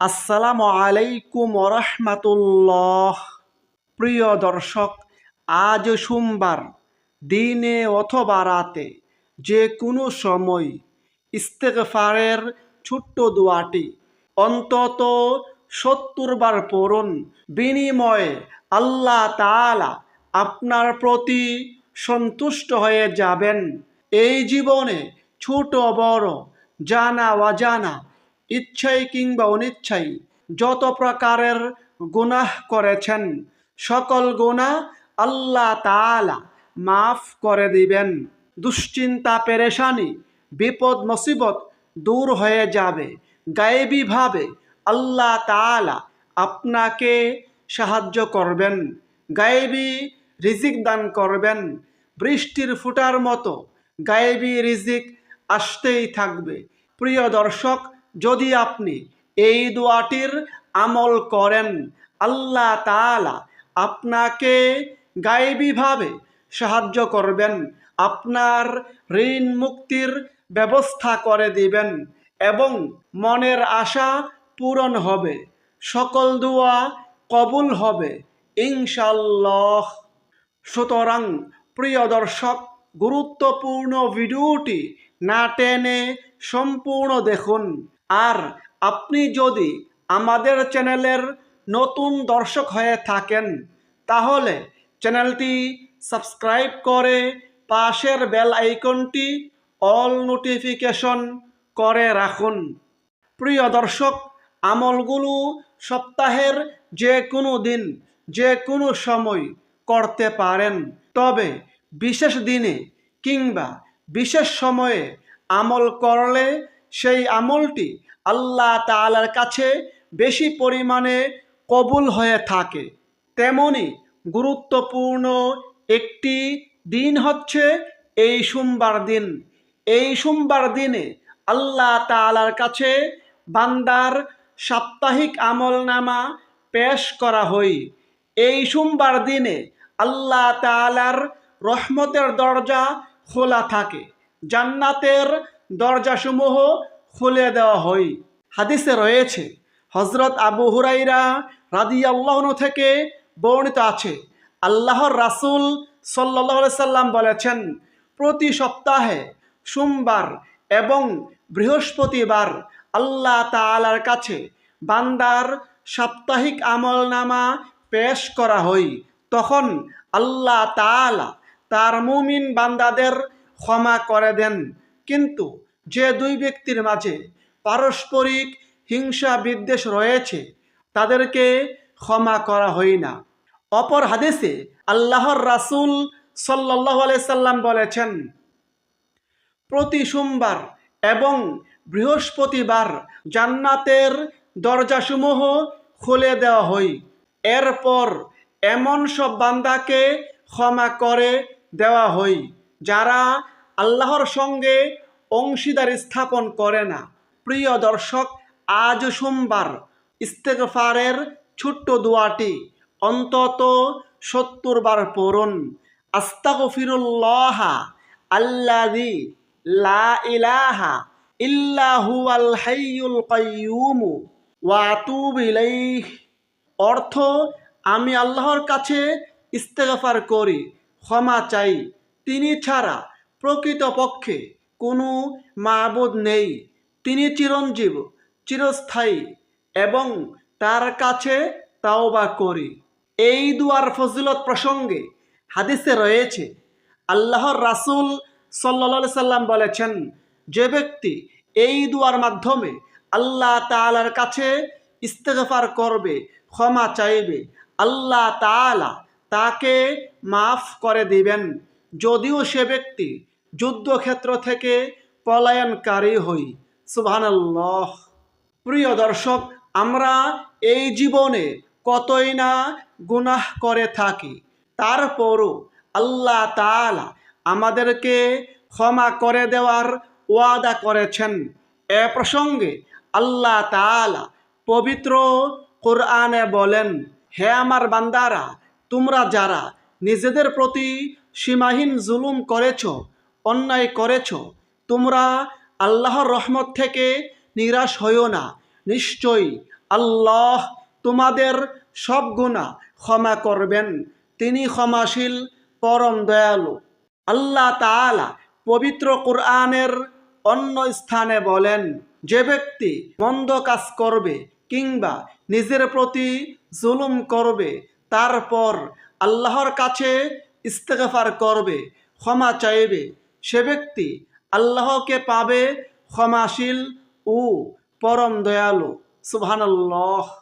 আসসালামু আলাইকুম রহমাতুল্লাহ। প্রিয় দর্শক, আজ সোমবার, দিনে অথবা রাতে যে কোনো সময় ইস্তেগফারের ছোট্ট দোয়াটি অন্তত সত্তর বার পড়ুন। বিনিময়ে আল্লাহ তাআলা আপনার প্রতি সন্তুষ্ট হয়ে যাবেন। এই জীবনে ছোট বড় জানা অজানা ইচ্ছাই কিংবা অনিচ্ছাই, যত প্রকারের গুনাহ করেছেন, সকল গুনাহ আল্লাহ তাআলা মাফ করে দিবেন। দুশ্চিন্তা, পেরেশানি, বিপদ, মুসিবত দূর হয়ে যাবে। গায়েবীভাবে আল্লাহ তাআলা আপনাকে সাহায্য করবেন, গায়েবী রিজিক দান করবেন। বৃষ্টির ফুটার মতো গায়েবী রিজিক আসতেই থাকবে। প্রিয় দর্শক যদি আপনি এই দোয়াটির আমল করেন, আল্লাহ তাআলা আপনাকে গায়েবীভাবে সাহায্য করবেন, আপনার ঋণ মুক্তির ব্যবস্থা করে দিবেন এবং মনের আশা পূরণ হবে। সকল দোয়া কবুল হবে ইনশাল্লাহ সুতরাং প্রিয় দর্শক, গুরুত্বপূর্ণ ভিডিওটি না টেনে সম্পূর্ণ দেখুন। আর আপনি যদি আমাদের চ্যানেলের নতুন দর্শক হয়ে থাকেন, তাহলে চ্যানেলটি সাবস্ক্রাইব করে পাশের বেল আইকনটি অল নোটিফিকেশন করে রাখুন। প্রিয় দর্শক, আমলগুলো সপ্তাহের যে কোনো দিন যে কোনো সময় করতে পারেন। তবে বিশেষ দিনে কিংবা বিশেষ সময়ে আমল করলে সেই আমলটি আল্লাহ তাআলার কাছে বেশি পরিমাণে কবুল হয়ে থাকে। তেমনি গুরুত্বপূর্ণ একটি দিন হচ্ছে এই সোমবার দিন। এই সোমবার দিনে আল্লাহ তালার কাছে বান্দার সাপ্তাহিক আমলনামা পেশ করা হয়। এই সোমবার দিনে আল্লাহ তাআলার রহমতের দরজা খোলা থাকে। জান্নাতের দরজাসমূহ খুলে দেওয়া হয়। হাদিসে রয়েছে হজরত আবু হুরাইরা রাদি আল্লাহন থেকে বর্ণিত আছে, আল্লাহর রাসুল সাল্লাহ সাল্লাম বলেছেন, প্রতি সপ্তাহে সোমবার এবং বৃহস্পতিবার আল্লাহ তাআলার কাছে বান্দার সাপ্তাহিক আমলনামা পেশ করা হয়। তখন আল্লাহ তাআলা তার মুমিন বান্দাদের ক্ষমা করে দেন। কিন্তু যে দুই ব্যক্তির মাঝে পারস্পরিক হিংসা বিদ্বেষ রয়েছে, তাদেরকে ক্ষমা করা হয় না। অপর হাদিসে আল্লাহর রাসূল সাল্লাহ সাল্লাম বলেছেন, প্রতি সোমবার এবং বৃহস্পতিবার জান্নাতের দরজাসমূহ খুলে দেওয়া হয়। এরপর এমন সব বান্দাকে ক্ষমা করে দেওয়া হয়, যারা আল্লাহর সঙ্গে অংশীদার স্থাপন করে না। প্রিয় দর্শক, আজ সোমবার ইস্তেগফারের ছোট্ট দোয়াটি অন্তত সত্তর বার পড়ুন। আস্তাগফিরুল্লাহ আল্লাযী লা ইলাহা ইল্লা হুয়াল হাইয়ুল আতুবু ইলাইহ। অর্থ, আমি আল্লাহর কাছে ইস্তেগফার করি, ক্ষমা চাই। তিনি ছাড়া প্রকৃতপক্ষে কোনো মাবুদ নেই। তিনি চিরঞ্জীব, চিরস্থায়ী এবং তার কাছে তাওবা করি। এই দুয়ার ফজিলত প্রসঙ্গে হাদিসে রয়েছে, আল্লাহর রাসূল সাল্লা সাল্লাম বলেছেন, যে ব্যক্তি এই দুয়ার মাধ্যমে আল্লাহ তাআলার কাছে ইস্তেফার করবে, ক্ষমা চাইবে, আল্লাহ তাআলা তাকে মাফ করে দিবেন। যদিও সে ব্যক্তি যুদ্ধক্ষেত্র থেকে পলায়নকারী হই, সুবহানাল্লাহ। প্রিয় দর্শক, আমরা এই জীবনে কতই না গুনাহ করে থাকি, তারপরও আল্লাহ তাআলা আমাদেরকে ক্ষমা করে দেওয়ার ওয়াদা করেছেন। এ প্রসঙ্গে আল্লাহ তাআলা পবিত্র কোরআনে বলেন, হে আমার বান্দারা, তোমরা যারা নিজেদের প্রতি সীমাহীন জুলুম করেছ, অন্যায় করেছ, তোমরা আল্লাহর রহমত থেকে নিরাশ হইও না। নিশ্চয়ই আল্লাহ তোমাদের সব গুণা ক্ষমা করবেন, তিনি ক্ষমাশীল, পরম দয়ালু। আল্লাহ তাআলা পবিত্র কোরআনের অন্য স্থানে বলেন, যে ব্যক্তি মন্দ কাজ করবে কিংবা নিজের প্রতি জুলুম করবে, তারপর আল্লাহর কাছে ইস্তেগফার করবে, ক্ষমা চাইবে। সে ব্যক্তি আল্লাহকে পাবে ক্ষমাশীল ও পরম দয়ালু। সুবহানাল্লাহ।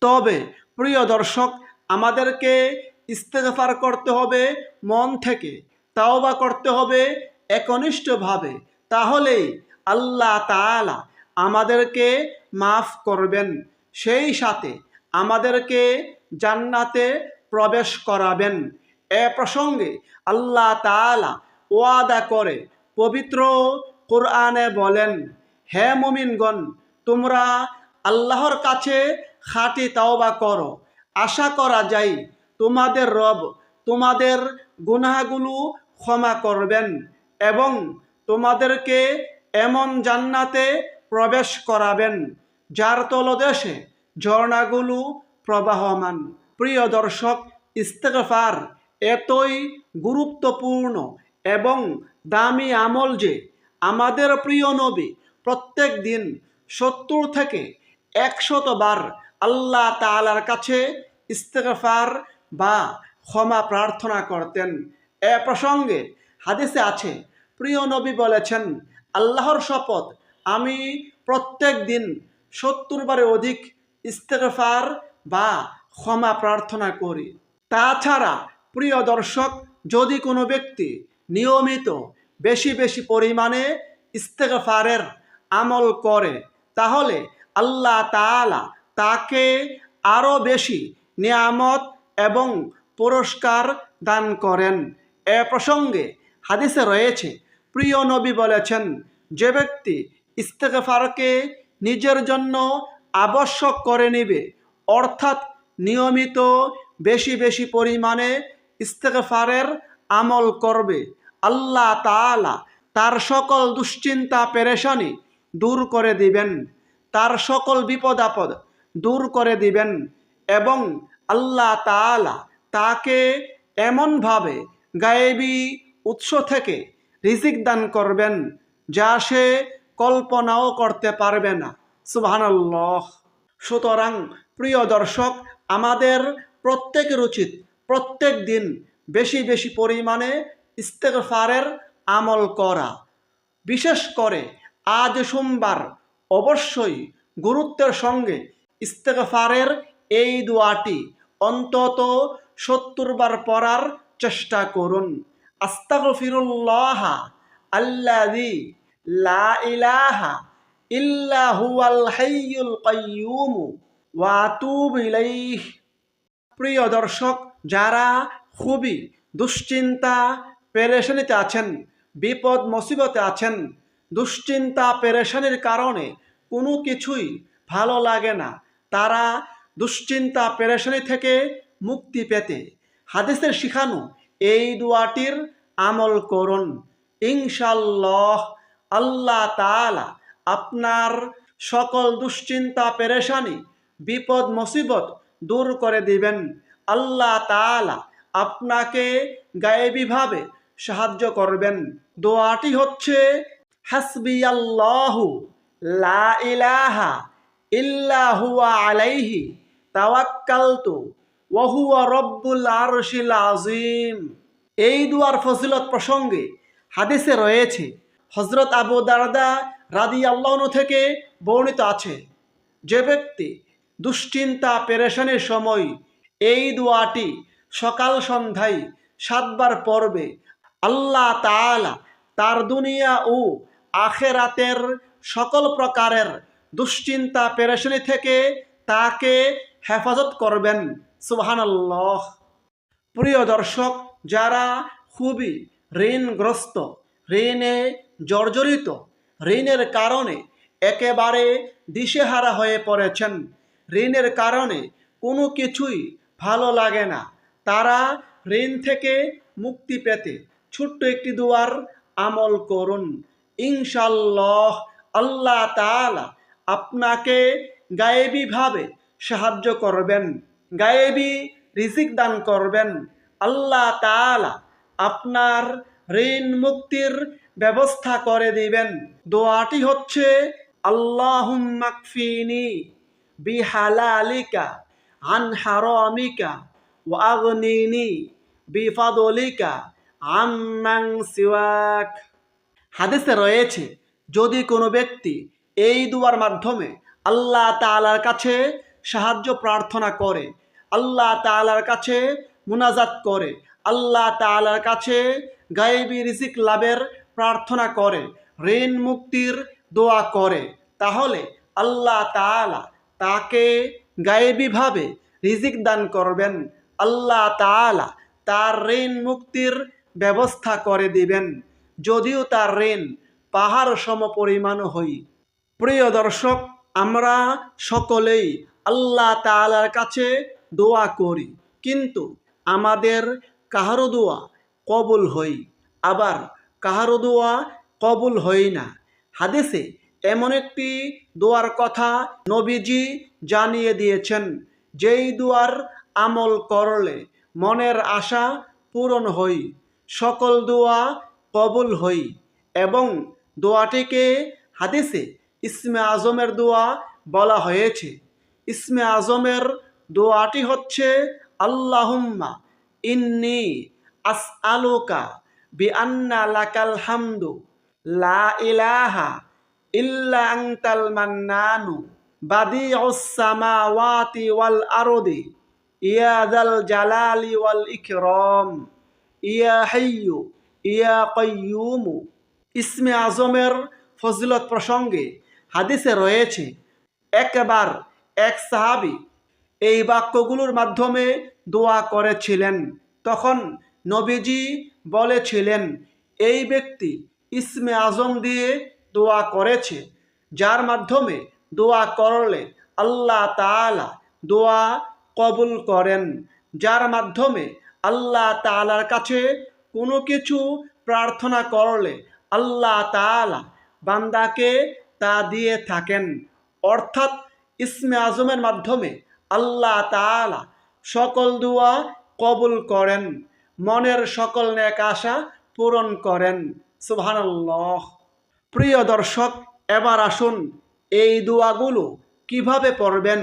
তবে প্রিয় দর্শক, আমাদেরকে ইস্তেগফার করতে হবে মন থেকে, তাওবা করতে হবে একনিষ্ঠভাবে। তাহলেই আল্লাহ তাআলা আমাদেরকে মাফ করবেন, সেই সাথে আমাদেরকে জান্নাতে প্রবেশ করাবেন। এ প্রসঙ্গে আল্লাহ তাআলা ওয়াদা করে, পবিত্র কোরআনে বলেন, হে মুমিনগণ, তোমরা আল্লাহর কাছে খাঁটি তাওবা করো। আশা করা যায় তোমাদের রব তোমাদের গুনাহগুলো ক্ষমা করবেন এবং তোমাদেরকে এমন জান্নাতে প্রবেশ করাবেন, যার তলদেশে ঝর্ণাগুলো প্রবাহমান। প্রিয় দর্শক, ইস্তেগফার এতই গুরুত্বপূর্ণ এবং দামি আমল যে আমাদের প্রিয় নবী প্রত্যেক দিন সত্তর থেকে একশত বার আল্লাহ তালার কাছে ইস্তেগফার বা ক্ষমা প্রার্থনা করতেন। এ প্রসঙ্গে হাদিসে আছে, প্রিয় নবী বলেছেন, আল্লাহর শপথ আমি প্রত্যেক দিন সত্তর বারে অধিক ইস্তেগফার বা ক্ষমা প্রার্থনা করি। তাছাড়া প্রিয় দর্শক, যদি কোনো ব্যক্তি নিয়মিত বেশি বেশি পরিমাণে ইস্তেগফারের আমল করে, তাহলে আল্লাহ তাআলা তাকে আরও বেশি নিয়ামত এবং পুরস্কার দান করেন। এ প্রসঙ্গে হাদিসে রয়েছে, প্রিয় নবী বলেছেন, যে ব্যক্তি ইস্তেগফারকে নিজের জন্য আবশ্যক করে নেবে, অর্থাৎ নিয়মিত বেশি বেশি পরিমাণে ইস্তেগফারের আমল করবে। আল্লাহ তাআলা তার সকল দুশ্চিন্তা, পেরেশানি দূর করে দিবেন। তার সকল বিপদ আপদ দূর করে দিবেন এবং আল্লাহ তাআলা তাকে এমনভাবে গায়েবী উৎস থেকে রিজিক দান করবেন যা সে কল্পনাও করতে পারবে না। সুবহানাল্লাহ। সুতরাং প্রিয় দর্শক, আমাদের প্রত্যেকের উচিত প্রত্যেক দিন বেশি বেশি পরিমাণে ইস্তেগফারের আমল করা। বিশেষ করে আজ সোমবার অবশ্যই গুরুত্বের সঙ্গে ইস্তেগফারের এই দোয়াটি অন্তত সত্তর বার পড়ার চেষ্টা করুন। আস্তাগফিরুল্লাহ আল্লাযী লা ইলাহা ইল্লা হাইয়ুল কাইয়্যুম ইলাইহ। প্রিয় দর্শক, যারা খুবই দুশ্চিন্তা পেরেশানিতে আছেন, বিপদ মুসিবতে আছেন, দুশ্চিন্তা পেরেশানির কারণে কোনো কিছুই ভালো লাগে না, তারা দুশ্চিন্তা পেরেশানি থেকে মুক্তি পেতে হাদিসের শিখানো এই দোয়াটির আমল করুন। ইনশাল্লাহ আল্লাহ তাআলা আপনার সকল দুশ্চিন্তা, পেরেশানি, বিপদ, মুসিবত দূর করে দিবেন। আল্লাহ তাআলা আপনাকে গায়েবীভাবে সাহায্য করবেন। দোয়াটি হচ্ছে হাসবি আল্লাহু লা ইলাহা ইল্লা হুয়া আলাইহি তাওয়াক্কালতু ওয়া হুয়া রব্বুল আরশিল আযীম। এই দুয়ার ফজিলত প্রসঙ্গে হাদিসে রয়েছে হজরত আবু দারদা রাদি আল্লাহনু থেকে বর্ণিত আছে, যে ব্যক্তি দুশ্চিন্তা পেরেশানির সময় এই দোয়াটি সকাল সন্ধ্যায় সাতবার পড়বে। আল্লাহ তাআলা তার দুনিয়া ও আখেরাতের সকল প্রকারের দুশ্চিন্তা পেরেশানি থেকে তাকে হেফাজত করবেন। সুবহানাল্লাহ। প্রিয় দর্শক, যারা খুবই ঋণগ্রস্ত, ঋণে জর্জরিত, ঋণের কারণে একেবারে দিশেহারা হয়ে পড়েছেন ঋণের কারণে কোনো কিছুই ভালো লাগে না। তারা ঋণ থেকে মুক্তি পেতে ছোট্ট একটি দুয়ার আমল করুন। ইনশাল্লাহ আল্লাহ তাআলা আপনাকে গায়েবীভাবে সাহায্য করবেন, গায়েবী রিজিক দান করবেন। আল্লাহ তাআলা আপনার ঋণ মুক্তির ব্যবস্থা করে দিবেন। দোয়াটি হচ্ছে আল্লাহুম্মাকফিনি বিহালালিকা, আন হারামিকা, ওয়া বিফাদলিকা, আম্মান সিওয়াক। হাদিসে রয়েছে, যদি কোনো ব্যক্তি এই দুয়ার মাধ্যমে আল্লাহ তালার কাছে সাহায্য প্রার্থনা করে, আল্লাহ তালার কাছে মুনাজাত করে, আল্লাহ তালার কাছে গায়েবী রিজিক লাভের প্রার্থনা করে, ঋণ মুক্তির দোয়া করে, তাহলে আল্লাহ তাআলা তাকে গায়েবীভাবে রিজিক দান করবেন। আল্লাহ তাআলা তার ঋণ মুক্তির ব্যবস্থা করে দিবেন। যদিও তার ঋণ পাহাড় সম পরিমাণ হই। প্রিয় দর্শক, আমরা সকলেই আল্লাহ তাআলার কাছে দোয়া করি, কিন্তু আমাদের কাহারো দোয়া কবুল হই। আবার কাহারো দোয়া কবুল হই না। হাদিসে এমন একটি দোয়ার কথা নবীজি জানিয়ে দিয়েছেন, যেই দোয়ার আমল করলে মনের আশা পূরণ হই, সকল দোয়া কবুল হই এবং দোয়াটিকে হাদিসে ইসমে আজমের দোয়া বলা হয়েছে। ইসমে আজমের দোয়াটি হচ্ছে, আল্লাহুম্মা ইন্নি আস আলোকা বি লাকাল হামদু, লা ইলাহা সামাওয়াতি ওয়াল আরদি, ইয়া ইয়া ইসমে আজমের ফজিলত প্রসঙ্গে হাদিসে রয়েছে, একবার এক সাহাবি এই বাক্যগুলোর মাধ্যমে দোয়া করেছিলেন। তখন নবীজি বলেছিলেন, এই ব্যক্তি ইসমে আজম দিয়ে দোয়া করেছে, যার মাধ্যমে দোয়া করলে আল্লাহ তালা দোয়া কবুল করেন, যার মাধ্যমে আল্লাহ তালার কাছে কোনো কিছু প্রার্থনা করলে আল্লাহ তাআলা বান্দাকে তা দিয়ে থাকেন। অর্থাৎ ইসমে আজমের মাধ্যমে আল্লাহ তাআলা সকল দোয়া কবুল করেন, মনের সকল নেক আশা পূরণ করেন। সুবহানাল্লাহ। প্রিয় দর্শক, এবার আসুন এই দোয়াগুলো কীভাবে পড়বেন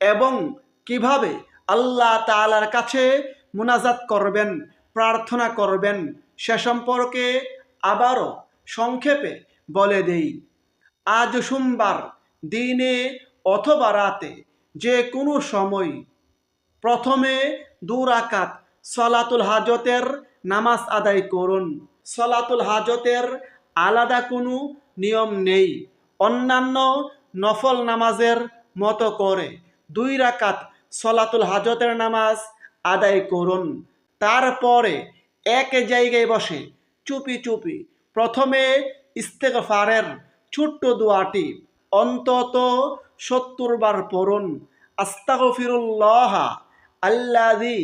এবং কীভাবে আল্লাহ তাআলার কাছে মুনাজাত করবেন, প্রার্থনা করবেন, সে সম্পর্কে আবারও সংক্ষেপে বলে দেই। আজ সোমবার দিনে অথবা রাতে যে কোনো সময় প্রথমে দু রাকাত সলাতুল হাজতের নামাজ আদায় করুন। সলাতুল হাজতের আলাদা কোনো নিয়ম নেই। অন্যান্য নফল নামাজের মতো করে দুই রাকাত সলাতুল হাজতের নামাজ আদায় করুন। তারপরে এক জায়গায় বসে চুপি চুপি প্রথমে ইস্তেগফারের ছোট্ট দোয়াটি অন্তত সত্তর বার পড়ুন। আস্তাগফিরুল্লাহ আল্লাযী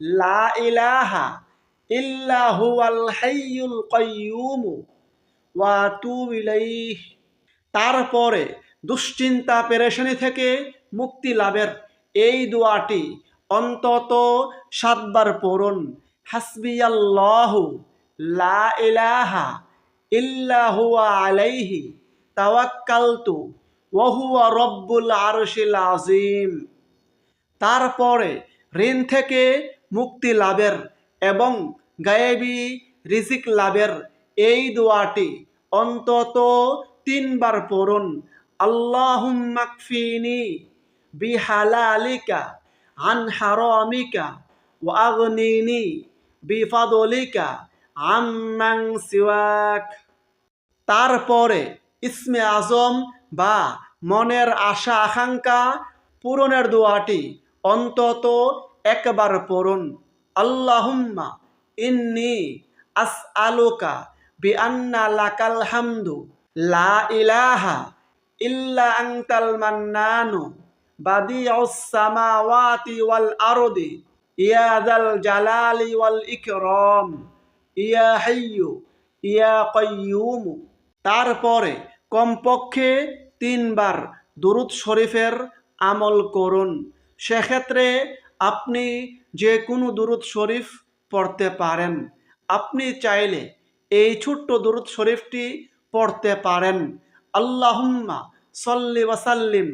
লা ইলাহা ইল্লা হুয়াল হাইয়ুল কাইয়্যুম ওয়া ইলাইহ তারপরে দুশ্চিন্তা পেরেশানি থেকে মুক্তি লাভের এই দোয়াটি অন্তত সাতবার পড়ুন। হাসবিয়াল্লাহু লা ইলাহা ইল্লা আলাইহি। তাওয়াক্কালতু ওয়া হুয়া রব্বুল আরশিল আযীম। তারপরে ঋণ থেকে মুক্তি লাভের এবং গায়েবী রিজিক লাভের এই দোয়াটি অন্তত তিনবার পড়ুন। আল্লাহুম্মাকফিনি বিহালালিকা, আন হারামিকা, ওয়া আগনিনি বিফাদলিকা, আম্মান সিওয়াক। তারপরে ইসমে আজম বা মনের আশা আকাঙ্ক্ষা পূরণের দোয়াটি অন্তত একবার পড়ুন। আল্লাহুম্মা ইন্নি আস আলোকা বি আন্না লাকাল হামদু, লা ইলাহা ইল্লা আংতাল মান্নানু, বাদিউস সামাওয়াতি ওয়াল আরদি, ইয়া যাল জালালি ওয়াল ইকরাম, ইয়া হাইয়ু, ইয়া কাইয়ুম। তারপরে কমপক্ষে তিনবার দুরুদ শরীফের আমল করুন। সেক্ষেত্রে আপনি যে কোনো দুরুদ শরীফ পড়তে পারেন। আপনি চাইলে এই ছোট্ট দুরুদ শরীফটি পড়তে পারেন। আল্লাহুম্মা সল্লি ওয়াসাল্লিম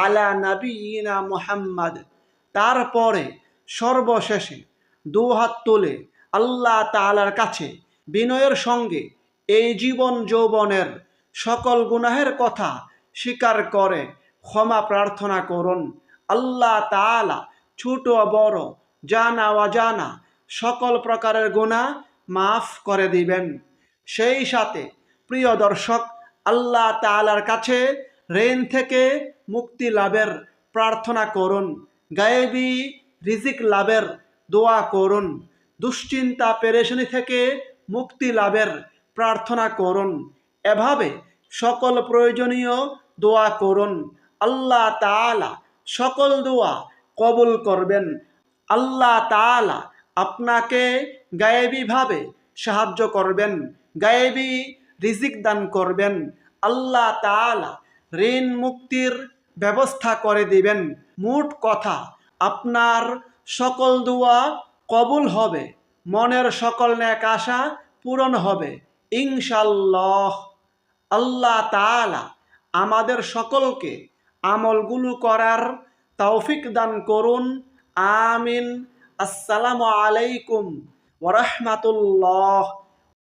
আলা নবীনা মুহাম্মদ। তারপরে সর্বশেষে দু হাত তুলে আল্লাহ তাআলার কাছে বিনয়ের সঙ্গে এই জীবন যৌবনের সকল গুনাহের কথা স্বীকার করে ক্ষমা প্রার্থনা করুন। আল্লাহ তাআলা ছোট বড়, জানা অজানা সকল প্রকারের গুনাহ মাফ করে দিবেন। সেই সাথে, প্রিয় দর্শক, আল্লাহ তাআলার কাছে ঋণ থেকে মুক্তি লাভের প্রার্থনা করুন। গায়েবি রিজিক লাভের দোয়া করুন। দুশ্চিন্তা, পেরেশানি থেকে মুক্তি লাভের প্রার্থনা করুন। এভাবে সকল প্রয়োজনীয় দোয়া করুন। আল্লাহ তাআলা সকল দোয়া কবুল করবেন। আল্লাহ তাআলা আপনাকে গায়েবীভাবে সাহায্য করবেন, গায়েবী রিজিক দান করবেন, আল্লাহ তাআলা ঋণ মুক্তির ব্যবস্থা করে দিবেন। মোট কথা, আপনার সকল দোয়া কবুল হবে, মনের সকল ন্যাক আশা পূরণ হবে। ইনশাল্লাহ আল্লাহ তাআলা আমাদের সকলকে আমলগুলো করার তৌফিক দান করুন। আমিন। আসসালামু আলাইকুম। ওরহমাতুল্লাহ